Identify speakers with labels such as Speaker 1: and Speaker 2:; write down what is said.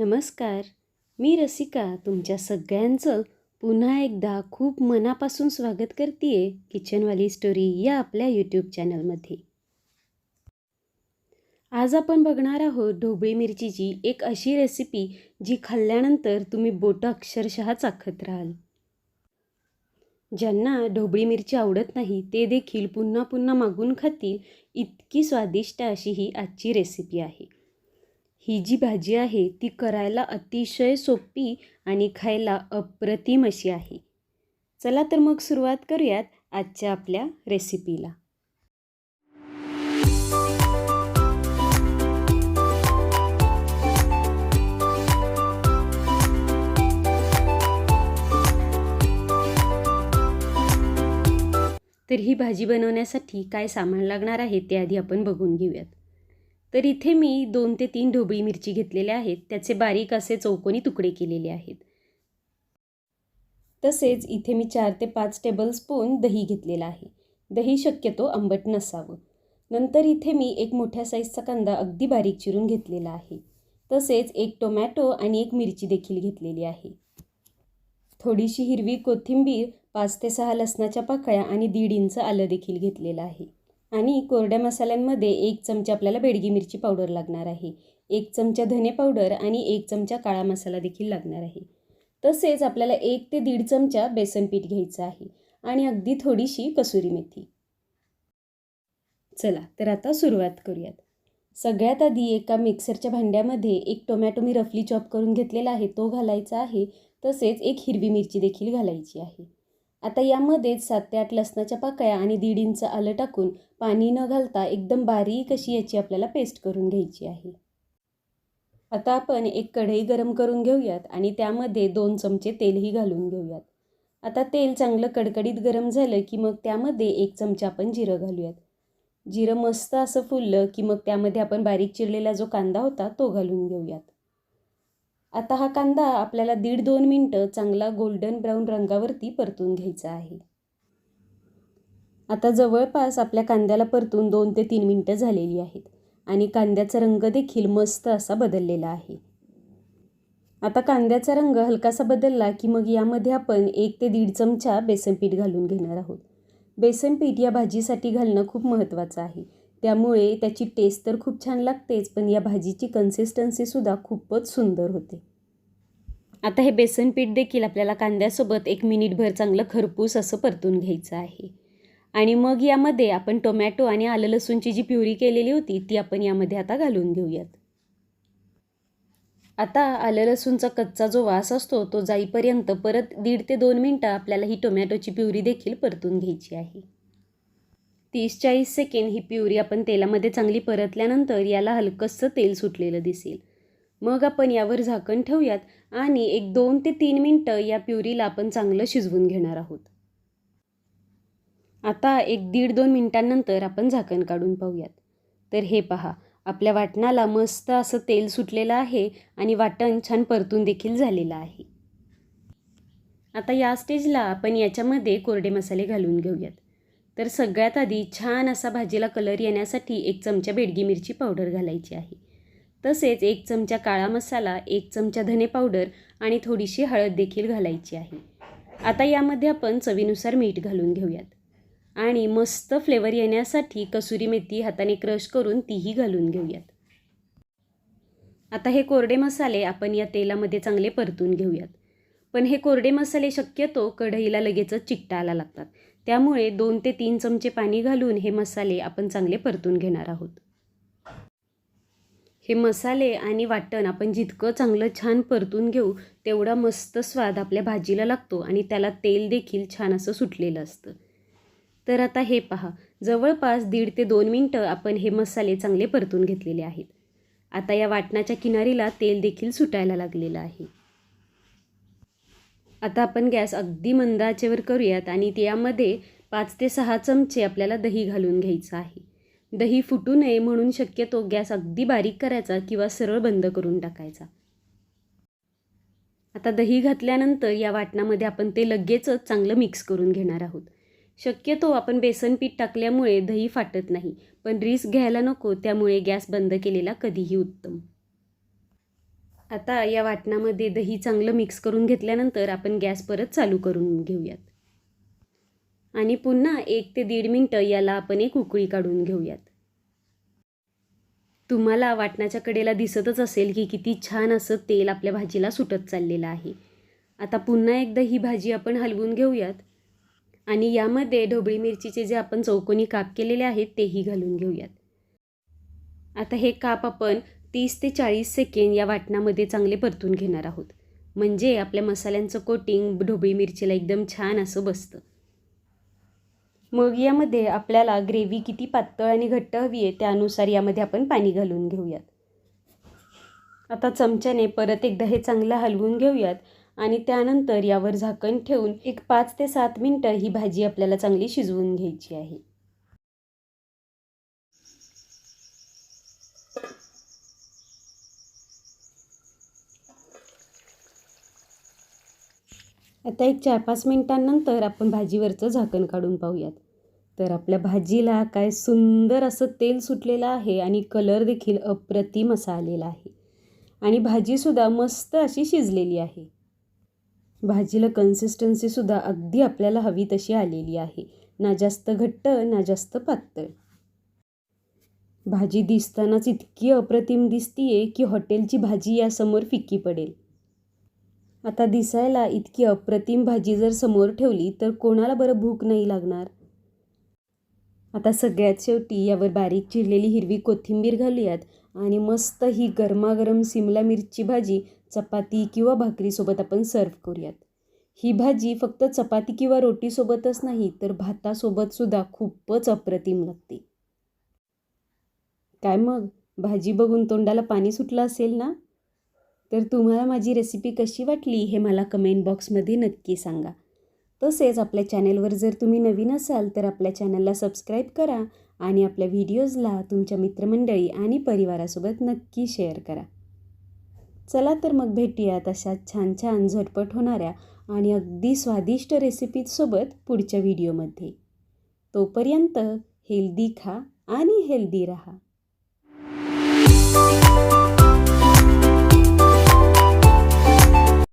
Speaker 1: नमस्कार मी रसिका तुमच्या सगळ्यांचं पुन्हा एकदा खूप मनापासून स्वागत करते आहे किचनवाली स्टोरी या आपल्या यूट्यूब चॅनलमध्ये आज आपण बघणार आहोत ढोबळी मिरचीची एक अशी रेसिपी जी खाल्ल्यानंतर तुम्ही बोटं अक्षरशः चाखत राहाल. ज्यांना ढोबळी मिरची आवडत नाही ते देखील पुन्हा पुन्हा मागून खातील. इतकी स्वादिष्ट अशी ही आजची रेसिपी आहे. ही जी भाजी आहे ती करायला अतिशय सोपी आणि खायला अप्रतिम अशी आहे. चला तर मग सुरुवात करूयात आजच्या आपल्या रेसिपीला तर ही भाजी बनवण्यासाठी काय सामान लागणार आहे ते आधी आपण बघून घेऊयात. तर इथे मी दोन ते तीन ढोबळी मिरची घेतलेल्या आहेत. त्याचे बारीक असे चौकोनी तुकडे केलेले आहेत. तसेच इथे मी चार ते पाच टेबलस्पून दही घेतलेला आहे. दही शक्यतो आंबट नसावं. नंतर इथे मी एक मोठ्या साईजचा कांदा अगदी बारीक चिरून घेतलेला आहे. तसेच एक टोमॅटो आणि एक मिरची देखील घेतलेली आहे. थोडीशी हिरवी कोथिंबीर पाच ते सहा लसणाच्या पाकळ्या आणि दीड इंच आलं देखील घेतलेलं आहे. आणि कोरड्या मसाल्यांमध्ये एक चमचा आपल्याला बेडगी मिरची पावडर लागणार आहे. एक चमचा धने पावडर आणि एक चमचा काळा मसाला देखील लागणार आहे. तसेच आपल्याला एक ते दीड चमचा बेसन पीठ घ्यायचं आहे आणि अगदी थोडीशी कसुरी मेथी. चला तर आता सुरुवात करूयात. सगळ्यात आधी एका मिक्सरच्या भांड्यामध्ये एक टोमॅटो मी रफली चॉप करून घेतलेला आहे तो घालायचा आहे. तसेच एक हिरवी मिरची देखील घालायची आहे. आता यामध्येच सात ते आठ लसणाच्या पाकळ्या आणि दीड इंच आलं टाकून पाणी न घालता एकदम बारीक अशी याची आपल्याला पेस्ट करून घ्यायची आहे. आता आपण एक कढई गरम करून घेऊयात आणि त्यामध्ये दोन चमचे तेलही घालून घेऊयात. आता तेल चांगलं कडकडीत गरम झालं की मग त्यामध्ये एक चमचा आपण जिरं घालूयात. जिरं मस्त असं फुललं की मग त्यामध्ये आपण बारीक चिरलेला जो कांदा होता तो घालून घेऊयात. आता हा कांदा आपल्याला दीड दोन मिनटं चांगला गोल्डन ब्राऊन रंगावरती परतून घ्यायचा आहे. आता जवळपास आपल्या कांद्याला परतून दोन ते तीन मिनटं झालेली आहेत आणि कांद्याचा रंग देखील मस्त असा बदललेला आहे. आता कांद्याचा रंग हलकासा बदलला की मग यामध्ये आपण एक ते दीड चमचा बेसन पीठ घालून घेणार आहोत. बेसन पीठ या भाजीसाठी घालणं खूप महत्त्वाचं आहे. त्यामुळे त्याची टेस्ट तर खूप छान लागतेच पण या भाजीची कन्सिस्टन्सीसुद्धा खूपच सुंदर होते. आता हे बेसन पीठ देखील आपल्याला कांद्यासोबत एक मिनिटभर चांगलं खरपूस असं परतून घ्यायचं आहे. आणि मग यामध्ये आपण टोमॅटो आणि आलं लसूणची जी प्युरी केलेली होती ती आपण यामध्ये आता घालून घेऊयात. आता आलं लसूणचा कच्चा जो वास असतो तो जाईपर्यंत परत दीड ते दोन मिनटं आपल्याला ही टोमॅटोची प्युरी देखील परतून घ्यायची आहे. तीस चाळीस सेकंड ही प्युरी आपण तेलामध्ये चांगली परतल्यानंतर याला हलकंसं तेल सुटलेलं दिसेल. मग आपण यावर झाकण ठेवूयात आणि एक दोन ते तीन मिनटं या प्युरीला आपण चांगलं शिजवून घेणार आहोत. आता एक दीड दोन मिनटांनंतर आपण झाकण काढून पाहूयात. तर हे पहा आपल्या वाटणाला मस्त असं तेल सुटलेलं आहे आणि वाटण छान परतून देखील झालेलं आहे. आता या स्टेजला आपण याच्यामध्ये कोरडे मसाले घालून घेऊयात. तर सगळ्यात आधी छान असा भाजीला कलर येण्यासाठी एक चमचा बेडगी मिरची पावडर घालायची आहे. तसेच एक चमचा काळा मसाला एक चमचा धने पावडर आणि थोडीशी हळद देखील घालायची आहे. आता यामध्ये आपण चवीनुसार मीठ घालून घेऊयात. आणि मस्त फ्लेवर येण्यासाठी कसुरी मेथी हाताने क्रश करून तीही घालून घेऊयात. आता हे कोरडे मसाले आपण या तेलामध्ये चांगले परतून घेऊयात. पण हे कोरडे मसाले शक्यतो कढईला लगेचच चिकटायला लागतात. त्यामुळे दोन ते तीन चमचे पाणी घालून हे मसाले आपण चांगले परतून घेणार आहोत. हे मसाले आणि वाटण आपण जितकं चांगलं छान परतून घेऊ तेवढा मस्त स्वाद आपल्या भाजीला लागतो आणि त्याला तेल देखील छान असं सुटलेलं असतं. तर आता हे पहा जवळपास दीड ते दोन मिनटं आपण हे मसाले चांगले परतून घेतलेले आहेत. आता या वाटणाच्या किनारीला तेल देखील सुटायला लागलेलं आहे. आता आपण गॅस अगदी मंद आचेवर करूयात आणि त्यामध्ये पाच ते सहा चमचे आपल्याला दही घालून घ्यायचं आहे. दही फुटू नये म्हणून शक्यतो गॅस अगदी बारीक करायचा किंवा सरळ बंद करून टाकायचा. आता दही घातल्यानंतर या वाटणामध्ये आपण ते लगेचच चांगलं मिक्स करून घेणार आहोत. शक्यतो आपण बेसन पीठ टाकल्यामुळे दही फाटत नाही पण रिस्क घ्यायला नको त्यामुळे गॅस बंद केलेला कधीही उत्तम. आता या वाटणामध्ये दही चांगलं मिक्स करून घेतल्यानंतर आपण गॅस परत चालू करून घेऊयात. आणि पुन्हा एक ते दीड मिनटं याला आपण एक उकळी काढून घेऊयात. तुम्हाला वाटणाच्या कडेला दिसतच असेल की किती छान असं तेल आपल्या भाजीला सुटत चाललेलं आहे. आता पुन्हा एकदा ही भाजी आपण हलवून घेऊयात. आणि यामध्ये ढोबळी मिरचीचे जे आपण चौकोनी काप केलेले आहेत तेही घालून घेऊयात. आता हे काप आपण तीस ते चाळीस सेकेंड या वाटणामध्ये चांगले परतून घेणार आहोत. म्हणजे आपल्या मसाल्यांचं कोटिंग ढोबळी मिरचीला एकदम छान असं बसतं. मग यामध्ये आपल्याला ग्रेव्ही किती पातळ आणि घट्ट हवी आहे त्यानुसार यामध्ये आपण पाणी घालून घेऊयात. आता चमच्याने परत एकदा हे चांगलं हलवून घेऊयात आणि त्यानंतर यावर झाकण ठेवून एक पाच ते सात मिनटं ही भाजी आपल्याला चांगली शिजवून घ्यायची आहे. आता एक चार पाच मिनिटांनंतर आपण भाजीवरचं झाकण काढून पाहूयात. तर आपल्या भाजीला काय सुंदर असं तेल सुटलेलं आहे आणि कलर देखील अप्रतिम असा आलेला आहे. आणि भाजीसुद्धा मस्त अशी शिजलेली आहे. भाजीला कन्सिस्टन्सीसुद्धा अगदी आपल्याला हवी तशी आलेली आहे. ना जास्त घट्ट ना जास्त पातळ. भाजी दिसतानाच इतकी अप्रतिम दिसतीये की हॉटेलची भाजी यासमोर फिक्की पडेल. आता दिसायला इतकी अप्रतिम भाजी जर समोर ठेवली तर कोणाला बरं भूक नाही लागणार? आता सगळ्यात शेवटी यावर बारीक चिरलेली हिरवी कोथिंबीर घालूयात आणि मस्त ही गरमागरम सिमला मिरची भाजी चपाती किंवा भाकरीसोबत आपण सर्व करूयात. ही भाजी फक्त चपाती किंवा रोटीसोबतच नाही तर भातासोबतसुद्धा खूपच अप्रतिम लागते. काय मग? भाजी बघून तोंडाला पाणी सुटलं असेल ना? तर तुम्हाला माझी रेसिपी कशी वाटली हे मला कमेंट बॉक्समध्ये नक्की सांगा. तसेच आपल्या चॅनेलवर जर तुम्ही नवीन असाल तर आपल्या चॅनलला सबस्क्राईब करा आणि आपल्या व्हिडिओजला तुमच्या मित्रमंडळी आणि परिवारासोबत नक्की शेअर करा. चला तर मग भेटूयात अशा छान छान झटपट होणाऱ्या आणि अगदी स्वादिष्ट रेसिपीजसोबत पुढच्या व्हिडिओमध्ये तोपर्यंत हेल्दी खा आणि हेल्दी राहा.